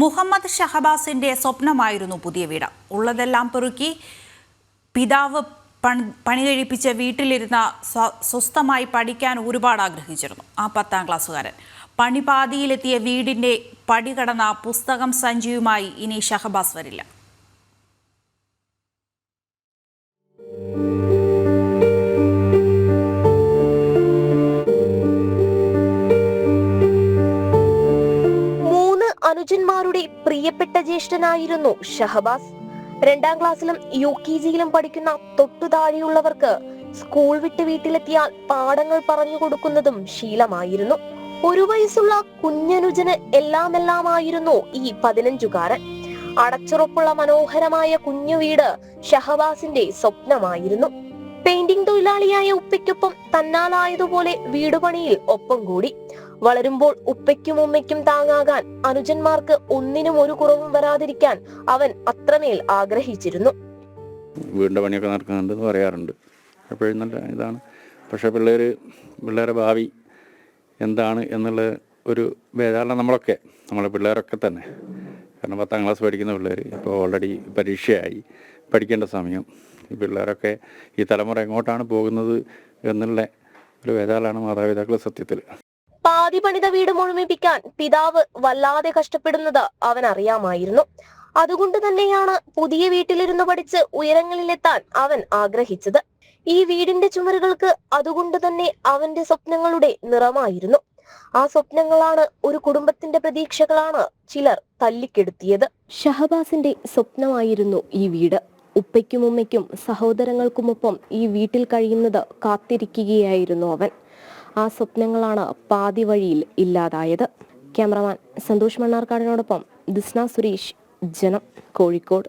മുഹമ്മദ് ഷഹബാസിന്റെ സ്വപ്നമായിരുന്നു പുതിയ വീട്. ഉള്ളതെല്ലാം പെറുക്കി പിതാവ് പണി പണി കഴിപ്പിച്ച വീട്ടിലിരുന്ന സ്വ- സ്വസ്ഥമായി പഠിക്കാൻ ഒരുപാട് ആഗ്രഹിച്ചിരുന്നു. ആ പത്താം ക്ലാസ്സുകാരൻ. പണിപാതിയിലെത്തിയ വീടിന്റെ പടി കടന്ന പുസ്തകം സഞ്ചിയുമായി ഇനി ഷഹബാസ് വരില്ല. അനുജന്മാരുടെ പ്രിയപ്പെട്ട ജ്യേഷ്ഠനായിരുന്നു ഷഹബാസ്. രണ്ടാം ക്ലാസ്സിലും യു കെ ജിയിലും പഠിക്കുന്ന തൊട്ടു താഴെയുള്ളവർക്ക് സ്കൂൾ വിട്ട് വീട്ടിലെത്തിയാൽ പാഠങ്ങൾ പറഞ്ഞു കൊടുക്കുന്നതും ശീലമായിരുന്നു. ഒരു വയസ്സുള്ള കുഞ്ഞനുജന് എല്ലാമെല്ലാമായിരുന്നു ഈ പതിനഞ്ചുകാരൻ. അടച്ചുറപ്പുള്ള മനോഹരമായ കുഞ്ഞു വീട് ഷഹബാസിന്റെ സ്വപ്നമായിരുന്നു. പെയിന്റിംഗ് തൊഴിലാളിയായ ഉപ്പയ്ക്കൊപ്പം തന്നാലായതുപോലെ വീടുപണിയിൽ ഒപ്പം കൂടി. വളരുമ്പോൾ ഉപ്പയ്ക്കും ഉമ്മയ്ക്കും താങ്ങാകാൻ അനുജന്മാർക്ക് ഒന്നിനും ഒരു കുറവും വരാതിരിക്കാൻ അവൻ അത്രമേൽ ആഗ്രഹിച്ചിരുന്നു. വീടിന്റെ പണിയൊക്കെ നടക്കുന്നുണ്ട് പറയാറുണ്ട്. എപ്പോഴും നല്ല ഇതാണ്. പക്ഷേ പിള്ളേർ പിള്ളേരെ ഭാവി എന്താണ് എന്നുള്ള ഒരു ബേജാറിലാണ് നമ്മളൊക്കെ നമ്മളെ പിള്ളേരൊക്കെ തന്നെ. കാരണം പത്താം ക്ലാസ് പഠിക്കുന്ന പിള്ളേർ ഇപ്പോൾ ഓൾറെഡി പരീക്ഷയായി. പഠിക്കേണ്ട സമയം ഈ പിള്ളേരൊക്കെ ഈ തലമുറ എങ്ങോട്ടാണ് പോകുന്നത് എന്നുള്ള ഒരു വേദാലാണ് മാതാപിതാക്കൾ സത്യത്തിൽ. പാതി പണിത വീട് മുഴുമിപ്പിക്കാൻ പിതാവ് വല്ലാതെ കഷ്ടപ്പെടുന്നത് അവൻ അറിയാമായിരുന്നു അതുകൊണ്ട് തന്നെയാണ് പുതിയ വീട്ടിലിരുന്ന് പഠിച്ച് ഉയരങ്ങളിലെത്താൻ അവൻ ആഗ്രഹിച്ചത്. ഈ വീടിന്റെ ചുമരുകൾക്ക് അതുകൊണ്ട് തന്നെ അവന്റെ സ്വപ്നങ്ങളുടെ നിറമായിരുന്നു. ആ സ്വപ്നങ്ങളാണ് ഒരു കുടുംബത്തിന്റെ പ്രതീക്ഷകളാണ് ചിലർ തല്ലിക്കെടുത്തിയത്. ഷഹബാസിന്റെ സ്വപ്നമായിരുന്നു ഈ വീട്. ഉപ്പയ്ക്കും ഉമ്മയ്ക്കും സഹോദരങ്ങൾക്കുമൊപ്പം ഈ വീട്ടിൽ കഴിയുന്നത് കാത്തിരിക്കുകയായിരുന്നു അവൻ. ആ സ്വപ്നങ്ങളാണ് പാതി വഴിയിൽ ഇല്ലാതായത്. ക്യാമറമാൻ സന്തോഷ് മണ്ണാർക്കാടിനോടൊപ്പം ദിസ്ന സുരേഷ് ജനം കോഴിക്കോട്.